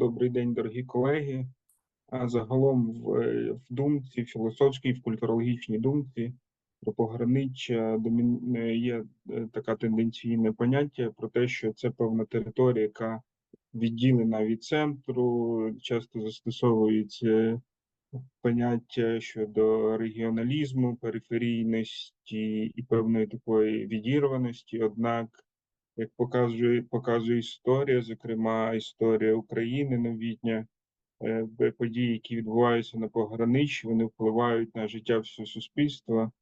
Добрий день, дорогі колеги. Загалом в, в думці, філософській, в культурологічній думці про пограниччя е, є е, така тенденційне поняття про те, що це певна територія, яка відділена від центру, часто застосовується поняття щодо регіоналізму, периферійності і певної такої відірваності. Однак, як показує, показує історія, зокрема історія України новітня, е, події, які відбуваються на пограниччі, вони впливають на життя всього суспільства.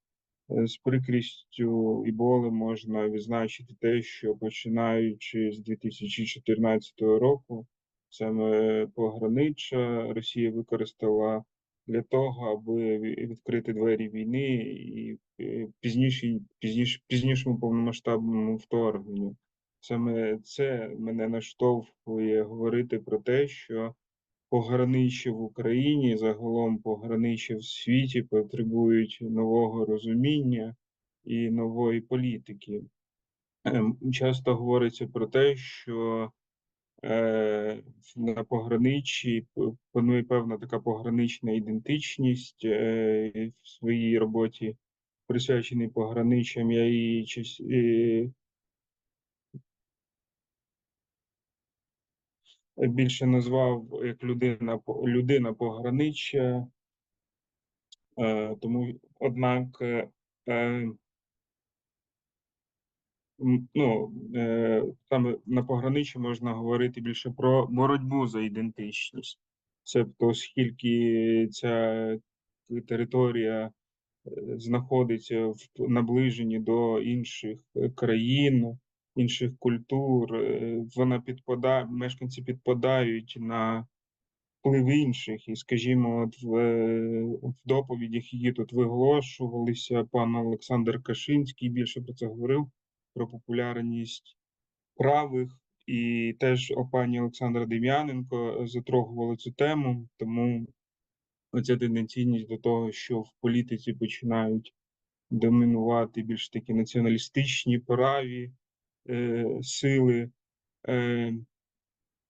Е, З прикрістю і болем можна відзначити те, що починаючи з 2014 року, саме пограниччя Росія використала для того, аби відкрити двері війни і е, пізніше, пізніше, пізнішому повномасштабному вторгненню. Саме це мене наштовхує говорити про те, що пограниччя в Україні, загалом пограниччя в світі потребують нового розуміння і нової політики. Ем, Часто говориться про те, що е, на пограниччі п- панує певна така погранична ідентичність е, в своїй роботі, присвяченій пограниччям. Я її час- е, більше назвав як людина людина пограниччя. Е, тому, однак, е, е, ну, саме на пограниччі можна говорити більше про боротьбу за ідентичність. Себто, оскільки ця територія знаходиться в наближенні до інших країн, інших культур, е, вона підпадає, мешканці підпадають на вплив інших. І, скажімо, от в, е, в доповідях, які тут виголошувалися, пан Олександр Кашинський більше про це говорив, про популярність правих, і теж о, пані Олександра Дем'яненко затрогували цю тему, тому оця тенденційність до того, що в політиці починають домінувати більш такі націоналістичні праві сили. Е,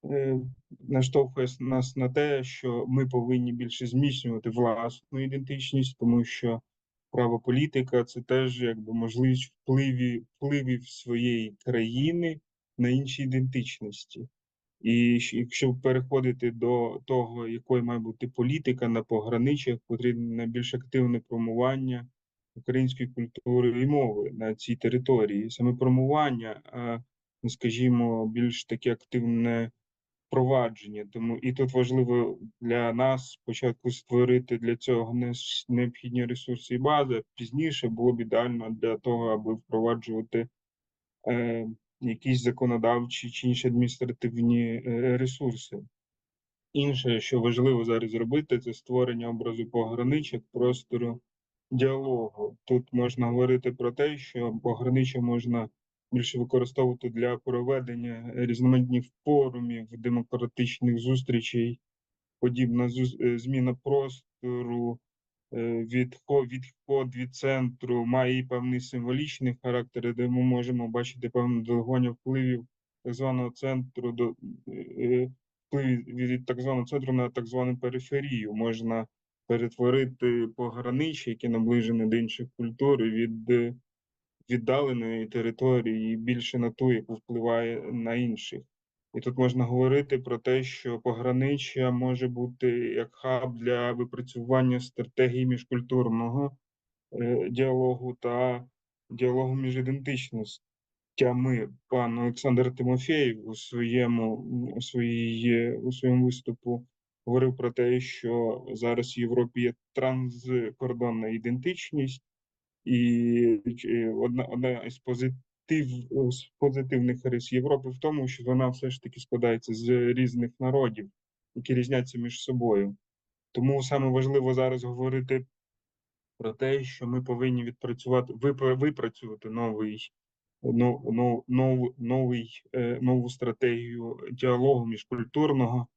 е, наштовхує нас на те, що ми повинні більше зміцнювати власну ідентичність, тому що права політика це теж якби можливість впливі, впливів своєї країни на інші ідентичності. І якщо переходити до того, якою має бути політика на пограничах, потрібне більш активне промування української культури і мови на цій території. Саме промування, а ну, скажімо, більш таке активне впровадження. Тому і тут важливо для нас спочатку створити для цього необхідні ресурси і бази. Пізніше було б ідеально для того, аби впроваджувати е, якісь законодавчі чи інші адміністративні е, ресурси. Інше, що важливо зараз зробити, це створення образу пограничок, простору діалогу. Тут можна говорити про те, що пограниччя можна більше використовувати для проведення різноманітних форумів, демократичних зустрічей, подібна е, зміна простору, е, відход, відход від центру має і певний символічний характер, де ми можемо бачити певне делегування впливів так званого центру до е, впливів від так званого центру на так звану периферію. Можна перетворити пограниччя, які наближені до інших культур, від е, віддаленої території більше на ту, яку впливає на інших. І тут можна говорити про те, що пограниччя може бути як хаб для випрацювання стратегії міжкультурного е, діалогу та діалогу між ідентичностями. Пан Олександр Тимофєєв у своєму у своїй у своєму виступу говорив про те, що зараз в Європі є транскордонна ідентичність, і одна, одна із позитив, з позитивних рис Європи в тому, що вона все ж таки складається з різних народів, які різняться між собою. Тому саме важливо зараз говорити про те, що ми повинні відпрацювати, випра- випрацювати новий, ну, ну, нову, новий, е, нову стратегію діалогу міжкультурного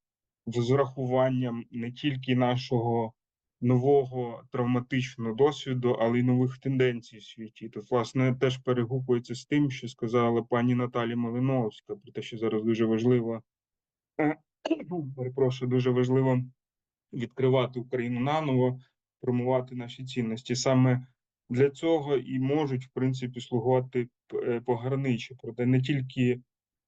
з урахуванням не тільки нашого нового травматичного досвіду, але й нових тенденцій в світі. Тут, власне, теж перегукується з тим, що сказала пані Наталі Малиновська, про те, що зараз дуже важливо перепрошую, дуже важливо відкривати Україну наново, промувати наші цінності. Саме для цього і можуть, в принципі, слугувати е, пограничі. Проте не тільки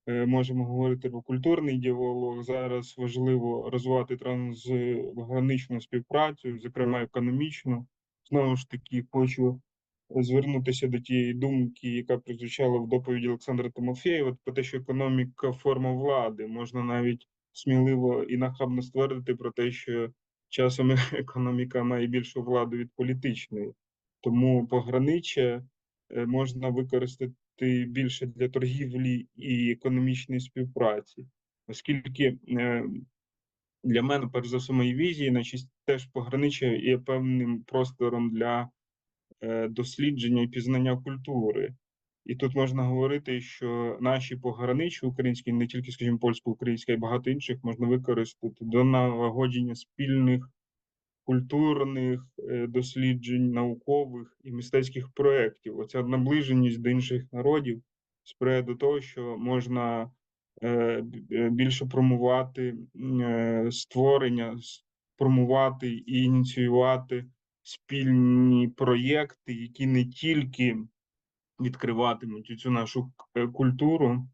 можемо говорити про культурний діалог. Зараз важливо розвивати трансграничну співпрацю, зокрема економічну. Знову ж таки, хочу звернутися до тієї думки, яка прозвучала в доповіді Олександра Тимофєєва, про те, що економіка форма влади можна навіть сміливо і нахабно ствердити про те, що часом економіка має більшу владу від політичної, тому пограниччя е, можна використати більше для торгівлі і економічної співпраці, оскільки е, для мене, перш за все, мої візії, значить, теж пограниччя є певним простором для е, дослідження і пізнання культури. І тут можна говорити, що наші пограничі українські, не тільки, скажімо, польсько-українська, а й багато інших можна використати до налагодження спільних культурних е, досліджень, наукових і мистецьких проєктів. Оця наближеність до інших народів сприяє до того, що можна е, е, більше промувати створення, промувати і ініціювати спільні проєкти, які не тільки відкриватимуть цю нашу культуру,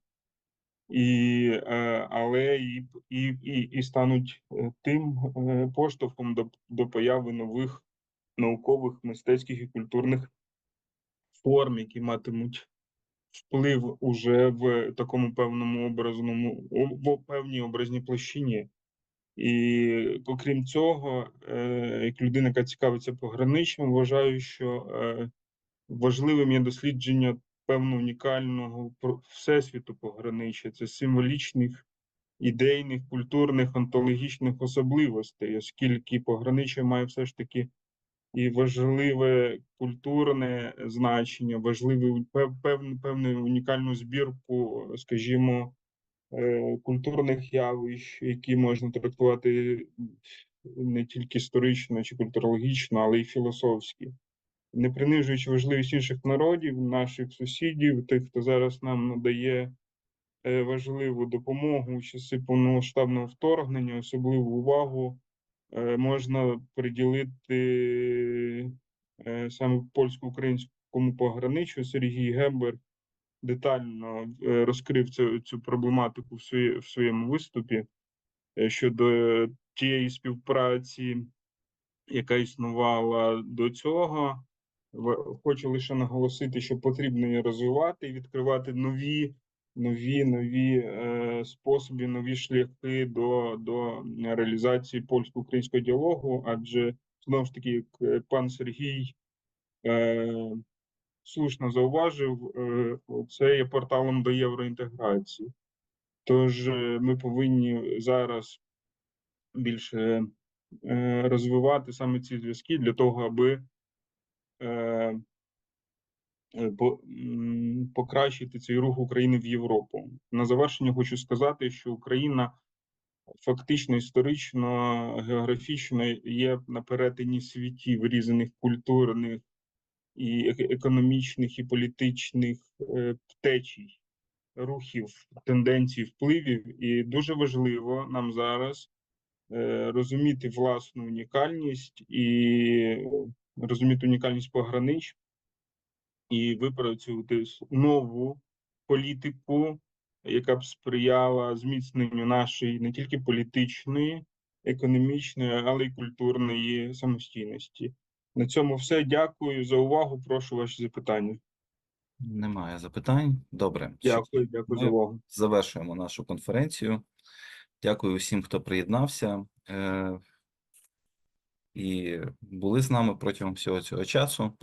і, е, але і, і, і, і стануть е, тим е, поштовхом до, до появи нових наукових, мистецьких і культурних форм, які матимуть вплив уже в такому певному образному, в певній образній площині. І окрім цього, як людина, яка цікавиться пограничним, вважаю, що важливим є дослідження певного унікального всесвіту пограниччя, це символічних, ідейних, культурних, онтологічних особливостей, оскільки пограниччя має все ж таки і важливе культурне значення, важливий пев- пев- певну унікальну збірку, скажімо, е, культурних явищ, які можна трактувати не тільки історично чи культурологічно, але й філософськи не принижуючи важливість інших народів, наших сусідів, тих, хто зараз нам надає е, важливу допомогу у часи повномасштабного вторгнення, особливу увагу е, можна приділити е, саме польсько-українському пограничу. Сергій Гебер детально розкрив цю, цю проблематику в, своє, в своєму виступі щодо тієї співпраці, яка існувала до цього. Хочу лише наголосити, що потрібно її розвивати і відкривати нові, нові, нові е, способи, нові шляхи до, до реалізації польсько-українського діалогу, адже знову ж таки, як е, пан Сергій е, слушно зауважив, е, це є порталом до євроінтеграції. Тож е, ми повинні зараз більше розвивати саме ці зв'язки для того, аби покращити цей рух України в Європу. На завершення хочу сказати, що Україна фактично історично, географічно є на перетині світів різних культурних і е- економічних і політичних е, течій, рухів, тенденцій, впливів. І дуже важливо нам зараз е, розуміти власну унікальність і розуміти унікальність погранич і випрацювати нову політику, яка б сприяла зміцненню нашої не тільки політичної, економічної, але й культурної самостійності. На цьому все. Дякую за увагу. Прошу ваші запитання. Немає запитань. Добре. Дякую, дякую за увагу. завершуємо нашу конференцію. Дякую всім, хто приєднався е, і були з нами протягом всього цього часу.